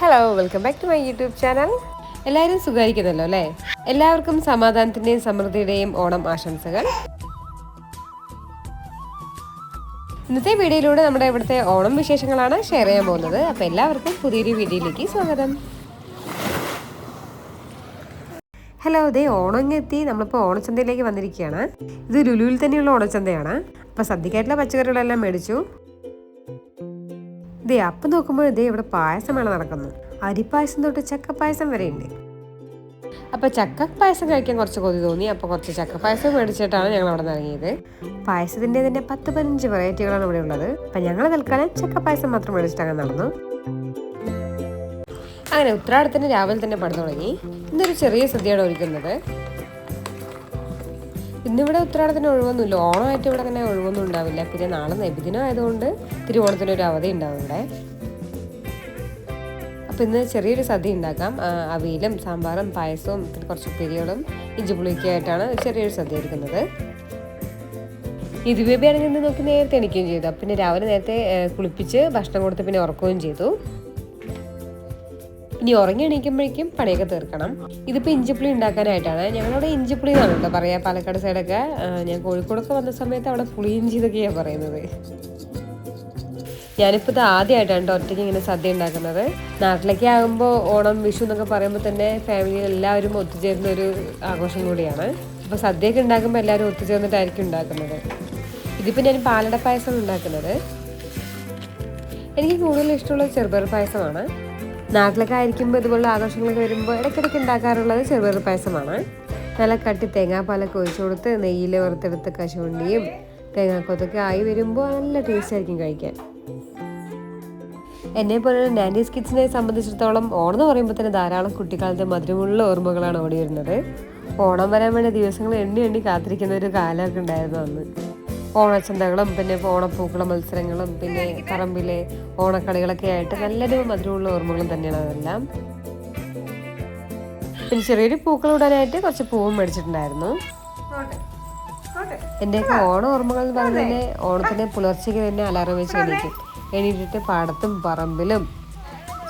Hello welcome back to my YouTube channel എല്ലാവരും സുഖമായിരിക്കുന്നല്ലോ അല്ലേ? എല്ലാവർക്കും സമാധാനത്തിന്റെയും സമൃദ്ധിയുടെയും ഓണം ആശംസകൾ. ഇന്നത്തെ വീഡിയോയിലൂടെ നമ്മുടെ ഇവിടുത്തെ ഓണം വിശേഷങ്ങളാണ് ഷെയർ ചെയ്യാൻ പോകുന്നത്. അപ്പോൾ എല്ലാവർക്കും പുതിയൊരു വീഡിയോയിലേക്ക് സ്വാഗതം. ഹലോ ഇതേ എത്തി നമ്മളിപ്പോൾ ഓണച്ചന്തയിലേക്ക് വന്നിരിക്കുകയാണ്. ഇത് ലുലുവിൽ തന്നെയുള്ള ഓണച്ചന്തയാണ്. അപ്പോൾ സദ്യക്കായിട്ടുള്ള പച്ചക്കറികളെല്ലാം മേടിച്ചു. ഇതേ അപ്പം നോക്കുമ്പോൾ ഇതേ ഇവിടെ പായസമാണ് നടക്കുന്നത്. അരിപ്പായസം തൊട്ട് ചക്കപ്പായസം വരെ ഉണ്ട്. അപ്പോൾ ചക്ക പായസം കഴിക്കാൻ കുറച്ച് കൊതി തോന്നി. അപ്പോൾ കുറച്ച് ചക്ക പായസം മേടിച്ചിട്ടാണ് ഞങ്ങൾ അവിടെ നിന്ന് ഇറങ്ങിയത്. പായസത്തിന്റെ തന്നെ പത്ത് പതിനഞ്ച് വെറൈറ്റികളാണ് ഇവിടെ ഉള്ളത്. അപ്പം ഞങ്ങൾ തൽക്കാലം ചക്ക പായസം മാത്രം മേടിച്ചിട്ട് അങ്ങനെ നടന്നു. അങ്ങനെ ഉത്രാടത്തിന് രാവിലെ തന്നെ പടം തുടങ്ങി ഇന്നൊരു ചെറിയ സദ്യയാണ് ഒരുക്കുന്നത്. ഇന്നിവിടെ ഉത്രാടത്തിന് ഒഴിവൊന്നുമില്ല. ഓണമായിട്ട് ഇവിടെ അങ്ങനെ ഒഴിവൊന്നും ഉണ്ടാവില്ല. പിന്നെ നാളെ നബിദിനം ആയതുകൊണ്ട് തിരുവോണത്തിന് ഒരു അവധി ഉണ്ടാവും ഇവിടെ. അപ്പം ഇന്ന് ചെറിയൊരു സദ്യ ഉണ്ടാക്കാം. അവിയലും സാമ്പാറും പായസവും പിന്നെ കുറച്ച് ഉപ്പേരികളും ഇഞ്ചിപ്പുളിയൊക്കെ ആയിട്ടാണ് ചെറിയൊരു സദ്യ എടുക്കുന്നത് ഇതുവേബിയാണെങ്കിൽ നോക്കി നേരത്തെ എണിക്കുകയും ചെയ്തു. പിന്നെ രാവിലെ നേരത്തെ കുളിപ്പിച്ച് ഭക്ഷണം കൊടുത്ത് പിന്നെ ഉറക്കുകയും ചെയ്തു. ഇനി ഉറങ്ങി എണീക്കുമ്പോഴേക്കും പണിയൊക്കെ തീർക്കണം. ഇതിപ്പോൾ ഇഞ്ചിപ്പുളി ഉണ്ടാക്കാനായിട്ടാണ്. ഞങ്ങളവിടെ ഇഞ്ചിപ്പുളി എന്നാണ് കേട്ടോ പറയാ. പാലക്കാട് സൈഡൊക്കെ ഞാൻ കോഴിക്കോടൊക്കെ വന്ന സമയത്ത് അവിടെ പുളിയിഞ്ചി ഇതൊക്കെയാണ് പറയുന്നത്. ഞാനിപ്പോൾ ഇത് ആദ്യമായിട്ടാണ് ഒറ്റയ്ക്ക് ഇങ്ങനെ സദ്യ ഉണ്ടാക്കുന്നത്. നാട്ടിലേക്ക് ആകുമ്പോൾ ഓണം വിഷു എന്നൊക്കെ പറയുമ്പോൾ തന്നെ ഫാമിലിയിൽ എല്ലാവരും ഒത്തുചേരുന്ന ഒരു ആഘോഷം കൂടിയാണ്. അപ്പോൾ സദ്യയൊക്കെ ഉണ്ടാക്കുമ്പോൾ എല്ലാവരും ഒത്തുചേർന്നിട്ടായിരിക്കും ഉണ്ടാക്കുന്നത്. ഇതിപ്പോൾ ഞാൻ പാലട പായസം ഉണ്ടാക്കുന്നത്. എനിക്ക് കൂടുതൽ ഇഷ്ടമുള്ളത് ചെറുപയർ പായസമാണ്. നാട്ടിലൊക്കെ ആയിരിക്കുമ്പോൾ ഇതുപോലുള്ള ആഘോഷങ്ങളൊക്കെ വരുമ്പോൾ ഇടയ്ക്കിടയ്ക്ക് ഉണ്ടാക്കാറുള്ളത് ചെറുപയർ പായസമാണ്. നല്ല കട്ടി തേങ്ങാപ്പാലൊക്കെ ഒഴിച്ചു കൊടുത്ത് നെയ്യിൽ വറുത്തെടുത്ത് കശുവണ്ടിയും തേങ്ങാക്കൊത്തൊക്കെ ആയി വരുമ്പോൾ നല്ല ടേസ്റ്റ് ആയിരിക്കും കഴിക്കാൻ. എന്നെ പോലുള്ള നാൻഡീസ് കിഡ്സിനെ സംബന്ധിച്ചിടത്തോളം ഓണം എന്ന് പറയുമ്പോൾ തന്നെ ധാരാളം കുട്ടിക്കാലത്തെ മധുരമുള്ള ഓർമ്മകളാണ് ഓടി വരുന്നത്. ഓണം വരാൻ വേണ്ടി ദിവസങ്ങൾ എണ്ണി എണ്ണി കാത്തിരിക്കുന്ന ഒരു കാലമൊക്കെ ഉണ്ടായിരുന്നു അന്ന്. ഓണച്ചന്തകളും പിന്നെ ഓണപ്പൂക്കള മത്സരങ്ങളും പിന്നെ പറമ്പിലെ ഓണക്കളികളൊക്കെ ആയിട്ട് നല്ലൊരു മധുരമുള്ള ഓർമ്മകളും തന്നെയാണ് അതെല്ലാം. പിന്നെ ചെറിയൊരു പൂക്കൾ ഇടാനായിട്ട് കുറച്ച് പൂവും മേടിച്ചിട്ടുണ്ടായിരുന്നു. എന്റെയൊക്കെ ഓണ ഓർമ്മകൾ എന്ന് പറഞ്ഞാൽ ഓണത്തിന് പുലർച്ചയ്ക്ക് തന്നെ അലാറം വെച്ച് എണീക്കും എണീറ്റിട്ട് പാടത്തും പറമ്പിലും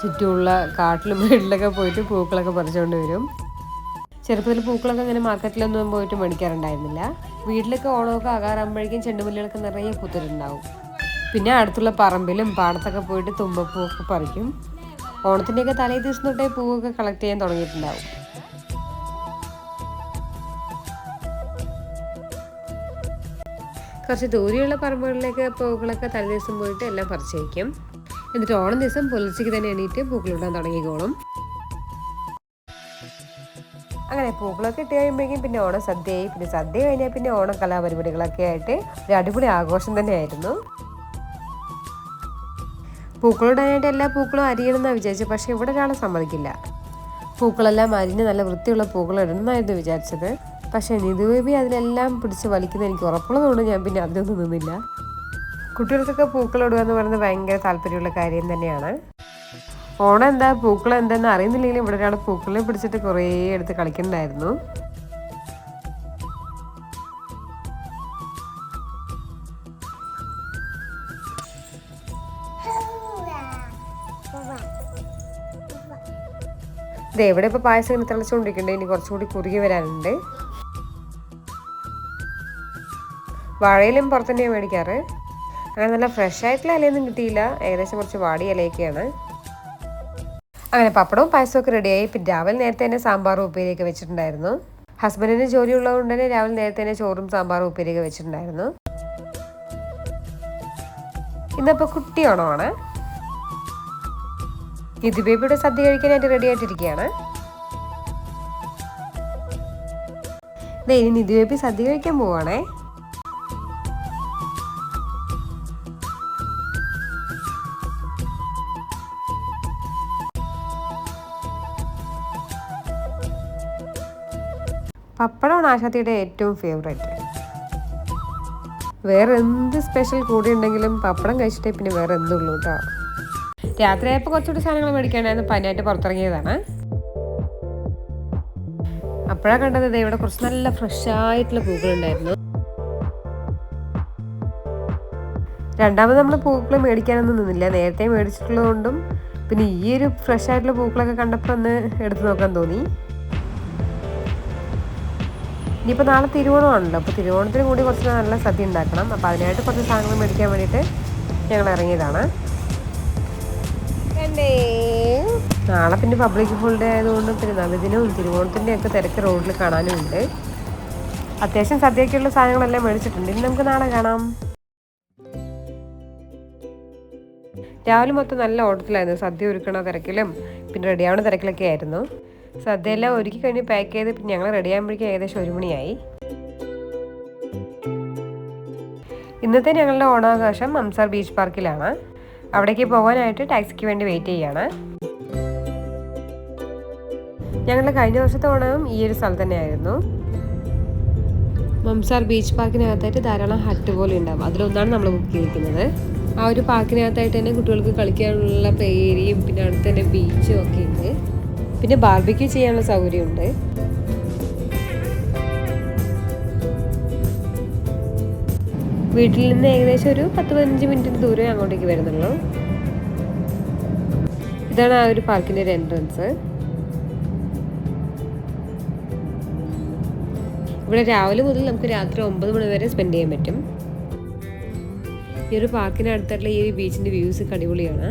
ചുറ്റുമുള്ള കാട്ടിലും വീട്ടിലൊക്കെ പോയിട്ട് പൂക്കളൊക്കെ പറിച്ചുകൊണ്ട് വരും. ചെറുപ്പത്തിൽ പൂക്കളൊക്കെ അങ്ങനെ മാർക്കറ്റിലൊന്നും പോയിട്ട് മേടിക്കാറുണ്ടായിരുന്നില്ല. വീട്ടിലൊക്കെ ഓണമൊക്കെ ആകാറാകുമ്പോഴേക്കും ചെണ്ടുമല്ലികളൊക്കെ നിറയെ പൂത്തിട്ടുണ്ടാവും പിന്നെ അടുത്തുള്ള പറമ്പിലും പാടത്തൊക്കെ പോയിട്ട് തുമ്പപ്പൂവൊക്കെ പറിക്കും. ഓണത്തിന്റെയൊക്കെ തലേ ദിവസം തൊട്ടേ പൂവൊക്കെ കളക്ട് ചെയ്യാൻ തുടങ്ങിയിട്ടുണ്ടാവും. കുറച്ച് ദൂരെയുള്ള പറമ്പുകളിലേക്ക് പൂക്കളൊക്കെ തലേ ദിവസം പോയിട്ട് എല്ലാം പറിച്ചേക്കും എന്നിട്ട് ഓണം ദിവസം പുലർച്ചയ്ക്ക് തന്നെ എണീറ്റ് പൂക്കളിടാൻ തുടങ്ങിക്കോളും. അങ്ങനെ പൂക്കളൊക്കെ ഇട്ട് കഴിയുമ്പോഴേക്കും പിന്നെ ഓണം സദ്യയായി. പിന്നെ സദ്യ കഴിഞ്ഞാൽ പിന്നെ ഓണം കലാപരിപാടികളൊക്കെ ആയിട്ട് ഒരു അടിപൊളി ആഘോഷം തന്നെയായിരുന്നു. പൂക്കളിടാനായിട്ട് എല്ലാ പൂക്കളും അരിയണമെന്നാണ് വിചാരിച്ചത് പക്ഷേ ഇവിടെ ഒരാളെ സമ്മതിക്കില്ല. പൂക്കളെല്ലാം അരിഞ്ഞ് നല്ല വൃത്തിയുള്ള പൂക്കൾ ഇടണമെന്നായിരുന്നു വിചാരിച്ചത്. പക്ഷേ നിതുബേബി അതിലെല്ലാം പിടിച്ച് വലിക്കുന്ന എനിക്ക് ഉറപ്പുള്ളതുകൊണ്ട് ഞാൻ പിന്നെ അതിനൊന്നും നിന്നില്ല. കുട്ടികൾക്കൊക്കെ പൂക്കളിടുക എന്ന് പറയുന്നത് ഭയങ്കര താല്പര്യമുള്ള കാര്യം തന്നെയാണ്. ഓണം എന്താ പൂക്കൾ എന്താന്ന് അറിയുന്നില്ലെങ്കിലും ഇവിടെ ഒരാൾ പൂക്കളെ പിടിച്ചിട്ട് കുറേ എടുത്ത് കളിക്കണ്ടായിരുന്നു. ഇത് എവിടെ ഇപ്പോൾ പായസം ഇങ്ങനെ തിളച്ചുകൊണ്ടിരിക്കുന്നുണ്ട്. ഇനി കുറച്ചുകൂടി കുറുകി വരാനുണ്ട്. വാഴയിലും പുറത്തുതന്നെയാണ് മേടിക്കാറ്. അങ്ങനെ നല്ല ഫ്രഷ് ആയിട്ടുള്ള ഇലയൊന്നും കിട്ടിയില്ല. ഏകദേശം കുറച്ച് വാടിയ ഇലയൊക്കെയാണ്. അങ്ങനെ പപ്പടവും പായസവും ഒക്കെ റെഡിയായി പിന്നെ രാവിലെ നേരത്തെ തന്നെ സാമ്പാറും ഉപ്പേരിയൊക്കെ വെച്ചിട്ടുണ്ടായിരുന്നു. ഹസ്ബൻഡിന് ജോലി ഉള്ളതുകൊണ്ട് തന്നെ രാവിലെ നേരത്തെ തന്നെ ചോറും സാമ്പാറും ഉപ്പേരിയൊക്കെ വെച്ചിട്ടുണ്ടായിരുന്നു. ഇന്നിപ്പോൾ കുട്ടി ഓണമാണ്. ഇത് ബേബിയുടെ സദ്യ കഴിക്കാനായിട്ട് റെഡി ആയിട്ടിരിക്കുകയാണ്. ഇനി നിധി സദ്യ കഴിക്കാൻ പോവാണേ. പപ്പടമാണ് ആശാത്തിയുടെ ഏറ്റവും ഫേവറേറ്റ് വേറെ എന്ത് സ്പെഷ്യൽ കൂടി ഉണ്ടെങ്കിലും പപ്പടം കഴിച്ചിട്ടേ പിന്നെ വേറെ എന്തുള്ളൂ കേട്ടോ രാത്രിയായപ്പോൾ കുറച്ചുകൂടി സാധനങ്ങൾ മേടിക്കാനായിരുന്നു. പനിയായിട്ട് പുറത്തിറങ്ങിയതാണ്. അപ്പോഴാണ് കണ്ടത് ഇവിടെ കുറച്ച് നല്ല ഫ്രഷ് ആയിട്ടുള്ള പൂക്കൾ ഉണ്ടായിരുന്നു. രണ്ടാമത് നമ്മൾ പൂക്കൾ മേടിക്കാനൊന്നും നിന്നില്ല. നേരത്തെ മേടിച്ചിട്ടുള്ളത് കൊണ്ടും പിന്നെ ഈ ഒരു ഫ്രഷ് ആയിട്ടുള്ള പൂക്കളൊക്കെ കണ്ടപ്പോൾ ഒന്ന് എടുത്തു നോക്കാൻ തോന്നി. ഇനിയിപ്പോൾ നാളെ തിരുവോണം ആണല്ലോ അപ്പോൾ തിരുവോണത്തിന് കൂടി കുറച്ച് നല്ല സദ്യ ഉണ്ടാക്കണം. അപ്പോൾ അതിനായിട്ട് കുറച്ച് സാധനങ്ങൾ മേടിക്കാൻ വേണ്ടിയിട്ട് ഞങ്ങൾ ഇറങ്ങിയതാണ്. നാളെ പിന്നെ പബ്ലിക് ഹോളിഡേ ആയതുകൊണ്ട് പിന്നെ നബിദിനവും തിരുവോണത്തിന്റെ ഒക്കെ തിരക്ക് റോഡിൽ കാണാനുമുണ്ട്. അത്യാവശ്യം സദ്യക്കുള്ള സാധനങ്ങളെല്ലാം മേടിച്ചിട്ടുണ്ട്. ഇനി നമുക്ക് നാളെ കാണാം. രാവിലെ മൊത്തം നല്ല ഓട്ടത്തിലായിരുന്നു. സദ്യ ഒരുക്കണ തിരക്കിലും പിന്നെ റെഡിയാവണ തിരക്കിലൊക്കെ ആയിരുന്നു. സദ്യ എല്ലാം ഒരുക്കി കഴിഞ്ഞ് പാക്ക് ചെയ്ത് പിന്നെ ഞങ്ങൾ റെഡി ആകുമ്പോഴേക്കും ഏകദേശം ഒരു മണിയായി. ഇന്നത്തെ ഞങ്ങളുടെ ഓണാഘോഷം മംസാർ ബീച്ച് പാർക്കിലാണ് അവിടേക്ക് പോകാനായിട്ട് ടാക്സിക്ക് വേണ്ടി വെയിറ്റ് ചെയ്യാണ്. ഞങ്ങളുടെ കഴിഞ്ഞ വർഷത്തെ ഓണവും ഈ ഒരു സ്ഥലത്ത് തന്നെയായിരുന്നു. മംസാർ ബീച്ച് പാർക്കിനകത്തായിട്ട് ധാരാളം ഹട്ട് പോലെ ഉണ്ടാവും. അതിലൊന്നാണ് നമ്മൾ ബുക്ക് ചെയ്തിരിക്കുന്നത്. ആ ഒരു പാർക്കിനകത്തായിട്ട് തന്നെ കുട്ടികൾക്ക് കളിക്കാനുള്ള പേരിയും പിന്നെ അടുത്ത് തന്നെ ബീച്ചും ഒക്കെ ഉണ്ട്. പിന്നെ ബാർബിക്യൂ ചെയ്യാനുള്ള സൗകര്യമുണ്ട്. വീട്ടിൽ നിന്ന് ഏകദേശം ഒരു പത്ത് പതിനഞ്ച് മിനിറ്റിന് ദൂരമേ അങ്ങോട്ടേക്ക് വരുന്നുള്ളൂ. ഇതാണ് ആ ഒരു പാർക്കിന്റെ ഒരു എൻട്രൻസ് ഇവിടെ രാവിലെ മുതൽ നമുക്ക് രാത്രി ഒമ്പത് മണി വരെ സ്പെൻഡ് ചെയ്യാൻ പറ്റും. ഈ ഒരു പാർക്കിന് അടുത്തുള്ള ഈ ഒരു ബീച്ചിന്റെ വ്യൂസ് അടിപൊളിയാണ്.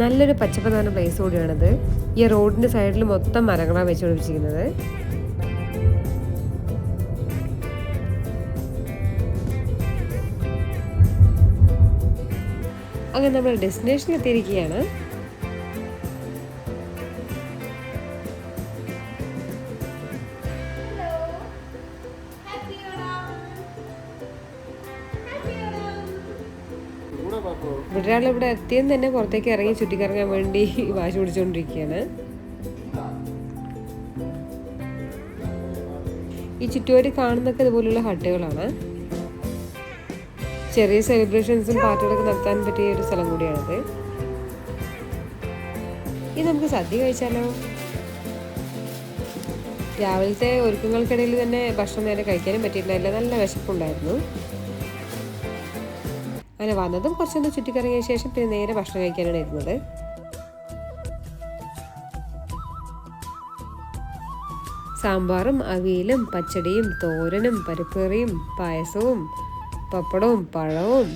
നല്ലൊരു പച്ചപ്പ് നിറഞ്ഞ പ്ലേസ് കൂടിയാണിത്. ഈ റോഡിന്റെ സൈഡിൽ മൊത്തം മരങ്ങളാണ് വെച്ച് പിടിപ്പിച്ചിരിക്കുന്നത്. അങ്ങനെ നമ്മൾ ഡെസ്റ്റിനേഷൻ എത്തിയിരിക്കുകയാണ്. ഒരാൾ ഇവിടെ എത്തിയെന്ന് തന്നെ പുറത്തേക്ക് ഇറങ്ങി ചുറ്റിക്കറങ്ങാൻ വേണ്ടി വാശി പിടിച്ചുകൊണ്ടിരിക്കുകയാണ് ഈ ചുറ്റുപാടി കാണുന്നൊക്കെ ഇതുപോലുള്ള ഹട്ടുകളാണ്. ചെറിയ സെലിബ്രേഷൻസും പാർട്ടികളൊക്കെ നടത്താൻ പറ്റിയ ഒരു സ്ഥലം കൂടിയാണത്. ഇത് നമുക്ക് സദ്യ കഴിച്ചാലോ? രാവിലത്തെ ഒരുക്കങ്ങൾക്കിടയിൽ തന്നെ ഭക്ഷണം നേരെ കഴിക്കാനും പറ്റിയിട്ടില്ല. നല്ല വിശപ്പുണ്ടായിരുന്നു. അങ്ങനെ വന്നതും കുറച്ചൊന്ന് ചുറ്റിക്കറങ്ങിയ ശേഷം പിന്നെ നേരെ ഭക്ഷണം കഴിക്കാനാണ് ഇരുന്നത്. സാമ്പാറും അവിയലും പച്ചടിയും തോരനും പരിപ്പേറിയും പായസവും പപ്പടവും പഴവും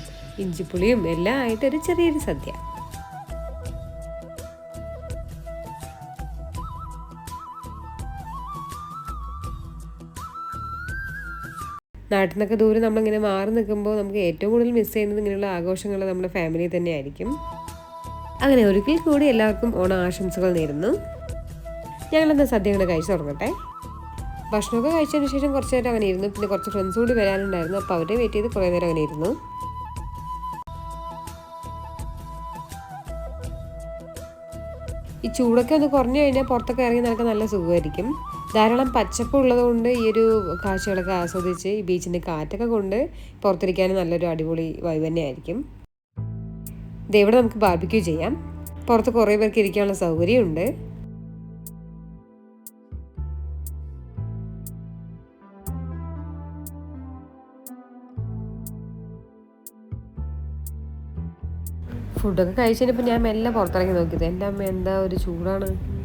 ഇഞ്ചിപ്പുളിയും എല്ലാം ആയിട്ടൊരു ചെറിയൊരു സദ്യ. നാട്ടിൽ നിന്നൊക്കെ ദൂരെ നമ്മളിങ്ങനെ മാറി നിൽക്കുമ്പോൾ നമുക്ക് ഏറ്റവും കൂടുതൽ മിസ് ചെയ്യുന്നത് ഇങ്ങനെയുള്ള ആഘോഷങ്ങൾ നമ്മുടെ ഫാമിലി തന്നെ ആയിരിക്കും. അങ്ങനെ ഒരിക്കൽ കൂടി എല്ലാവർക്കും ഓണ ആശംസകൾ നേരുന്നു. ഞങ്ങളെന്താ സദ്യ അങ്ങനെ കഴിച്ചു തുടങ്ങട്ടെ. ഭക്ഷണമൊക്കെ കഴിച്ചതിന് ശേഷം കുറച്ച് നേരം അങ്ങനെ ഇരുന്നു. പിന്നെ കുറച്ച് ഫ്രണ്ട്സ് കൂടി വരാനുണ്ടായിരുന്നു. അപ്പോൾ അവരെ വെയിറ്റ് ചെയ്ത് കുറേ നേരം അങ്ങനെ ഇരുന്നു. ഈ ചൂടൊക്കെ ഒന്ന് കുറഞ്ഞു കഴിഞ്ഞാൽ പുറത്തൊക്കെ ഇറങ്ങി നടക്കാൻ നല്ല സുഖമായിരിക്കും. ധാരാളം പച്ചപ്പ് ഉള്ളതുകൊണ്ട് ഈ ഒരു കാഴ്ചകളൊക്കെ ആസ്വദിച്ച് ഈ ബീച്ചിന്റെ കാറ്റൊക്കെ കൊണ്ട് പുറത്തിരിക്കാനും നല്ലൊരു അടിപൊളി വൈബ് തന്നെയായിരിക്കും. ഇവിടെ നമുക്ക് ബാർബിക്യൂ ചെയ്യാം. പുറത്ത് കുറേ പേർക്ക് ഇരിക്കാനുള്ള സൗകര്യമുണ്ട്. ഫുഡൊക്കെ കഴിച്ചതിനിപ്പോൾ ഞാൻ മെല്ലെ പുറത്തിറങ്ങി നോക്കിയത് എന്റെ അമ്മ എന്താ ഒരു ചൂടാണ്.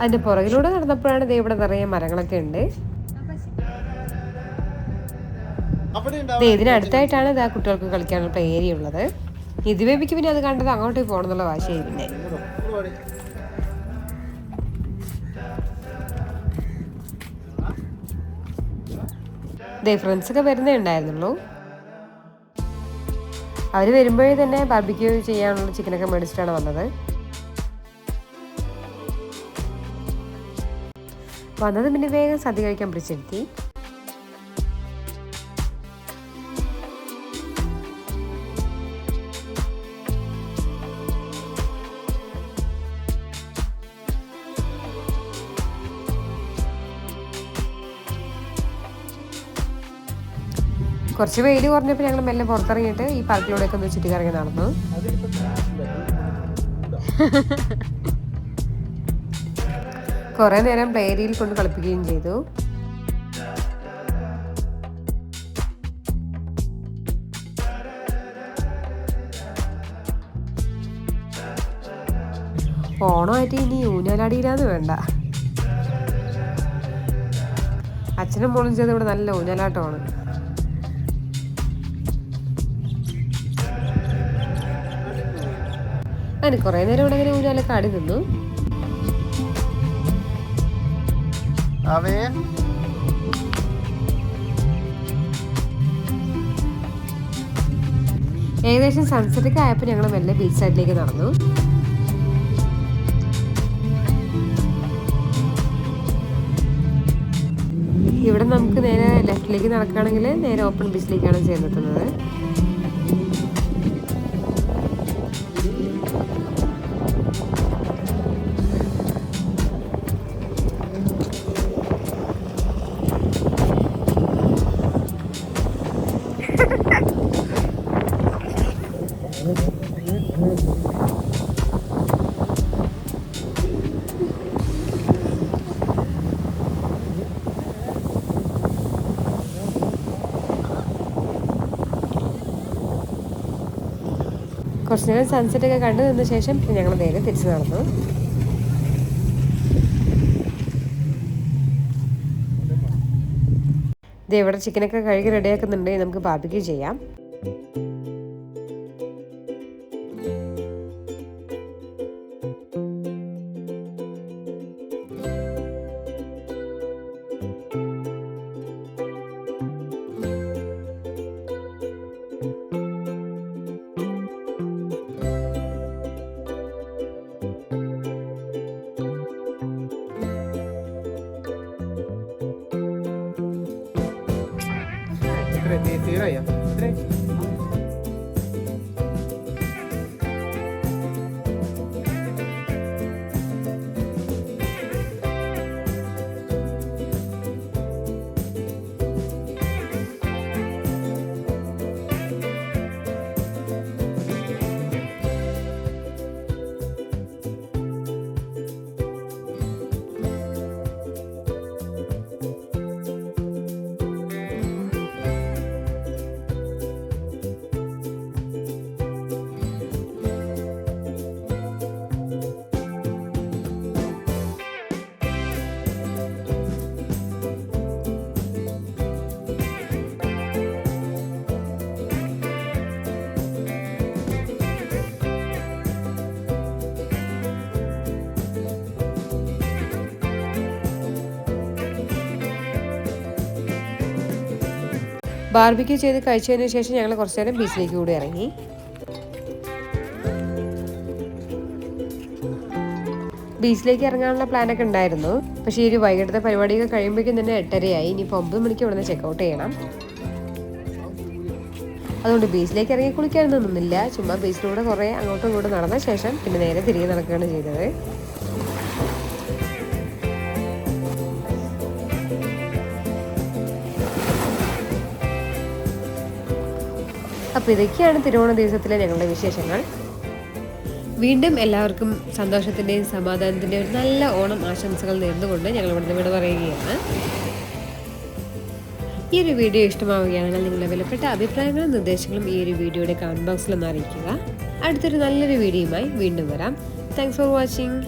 അതിന്റെ പുറകിലൂടെ നടന്നപ്പോഴാണ് ദേ ഇവിടെ നിറയെ മരങ്ങളൊക്കെ ഉണ്ട്. ഇതിനടുത്തായിട്ടാണ് ഇത് ആ കുട്ടികൾക്ക് കളിക്കാനുള്ള പ്ലേ ഏരിയ ഉള്ളത് ഇത് ബേബിക്ക് പിന്നെ അത് കണ്ടത് അങ്ങോട്ടേക്ക് പോകണം എന്നുള്ള വാശിയായി പിന്നെ. ദേ ഫ്രണ്ട്സൊക്കെ വരുന്നേ ഉണ്ടായിരുന്നുള്ളൂ. അവർ വരുമ്പോഴേ തന്നെ ബാർബിക്യൂ ചെയ്യാനുള്ള ചിക്കനൊക്കെ മേടിച്ചിട്ടാണ് വന്നത്. വന്നത് പിന്നെ വേഗം സദ്യ കഴിക്കാൻ പിടിച്ചിരുത്തി കുറച്ച് വെയിൽ കുറഞ്ഞപ്പോൾ ഞങ്ങൾ മെല്ലെ പുറത്തിറങ്ങിയിട്ട് ഈ പാർക്കിലൂടെയൊക്കെ ഒന്ന് ചുറ്റിക്കറങ്ങി നടന്നു. കുറേ നേരം പ്ലേ ഏരിയയിൽ കൊണ്ട് കളിപ്പിക്കുകയും ചെയ്തു. ഓണമായിട്ട് ഇനി ഊഞ്ഞാലാടിയില്ലാന്ന് വേണ്ട. അച്ഛനും മോളും ചെയ്ത് ഇവിടെ നല്ല ഊഞ്ഞാലാട്ടമാണ്. അങ്ങനെ കുറേ നേരം ഇവിടെ ഇങ്ങനെ ഊഞ്ഞാലൊക്കെ ആടി നിന്നു. അവേ ഏകദേശം സൺസെറ്റ് ഒക്കെ ആയപ്പോൾ ഞങ്ങൾ മെല്ലെ ബീച്ച് സൈഡിലേക്ക് നടന്നു. ഇവിടെ നമുക്ക് നേരെ ലെഫ്റ്റിലേക്ക് നടക്കുകയാണെങ്കിൽ നേരെ ഓപ്പൺ ബീച്ചിലേക്കാണ് ചെന്നെത്തുന്നത് കുറച്ച് നേരം സൺസെറ്റ് ഒക്കെ കണ്ടു നിന്ന ശേഷം ഞങ്ങൾ നേരെ തിരിച്ചു നടന്നു. ഇത് ഇവിടെ ചിക്കനൊക്കെ കഴുകി റെഡിയാക്കുന്നുണ്ടെങ്കിൽ നമുക്ക് ബാർബിക്യൂ ചെയ്യാം. ബാർബിക്യൂ ചെയ്ത് കഴിച്ചതിന് ശേഷം ഞങ്ങൾ കുറച്ച് നേരം ബീച്ചിലേക്ക് കൂടി ഇറങ്ങി. ബീച്ചിലേക്ക് ഇറങ്ങാനുള്ള പ്ലാനൊക്കെ ഉണ്ടായിരുന്നു. പക്ഷേ ഈ ഒരു വൈകിട്ടത്തെ പരിപാടിയൊക്കെ കഴിയുമ്പോഴേക്കും തന്നെ എട്ടരയായി. ഇനിയിപ്പോൾ ഒമ്പത് മണിക്ക് ഇവിടുന്ന് ചെക്കൗട്ട് ചെയ്യണം. അതുകൊണ്ട് ബീച്ചിലേക്ക് ഇറങ്ങി കുളിക്കാനൊന്നും നിന്നില്ല. ചുമ്മാ ബീച്ചിലൂടെ കുറേ അങ്ങോട്ടും ഇങ്ങോട്ടും നടന്ന ശേഷം പിന്നെ നേരെ തിരികെ നടക്കുകയാണ് ചെയ്തത്. അപ്പോൾ ഇതൊക്കെയാണ് തിരുവോണ ദിവസത്തിലെ ഞങ്ങളുടെ വിശേഷങ്ങൾ. വീണ്ടും എല്ലാവർക്കും സന്തോഷത്തിന്റെയും സമാധാനത്തിന്റെയും ഒരു നല്ല ഓണം ആശംസകൾ നേർന്നുകൊണ്ട് ഞങ്ങൾ ഇവിടുന്ന് വിട പറയുകയാണ്. ഈ ഒരു വീഡിയോ ഇഷ്ടമാവുകയാണെങ്കിൽ നിങ്ങളുടെ വിലപ്പെട്ട അഭിപ്രായങ്ങളും നിർദ്ദേശങ്ങളും ഈ ഒരു വീഡിയോയുടെ കമന്റ് ബോക്സിൽ ഒന്ന് അറിയിക്കുക. അടുത്തൊരു നല്ലൊരു വീഡിയോയുമായി വീണ്ടും വരാം. Thanks for watching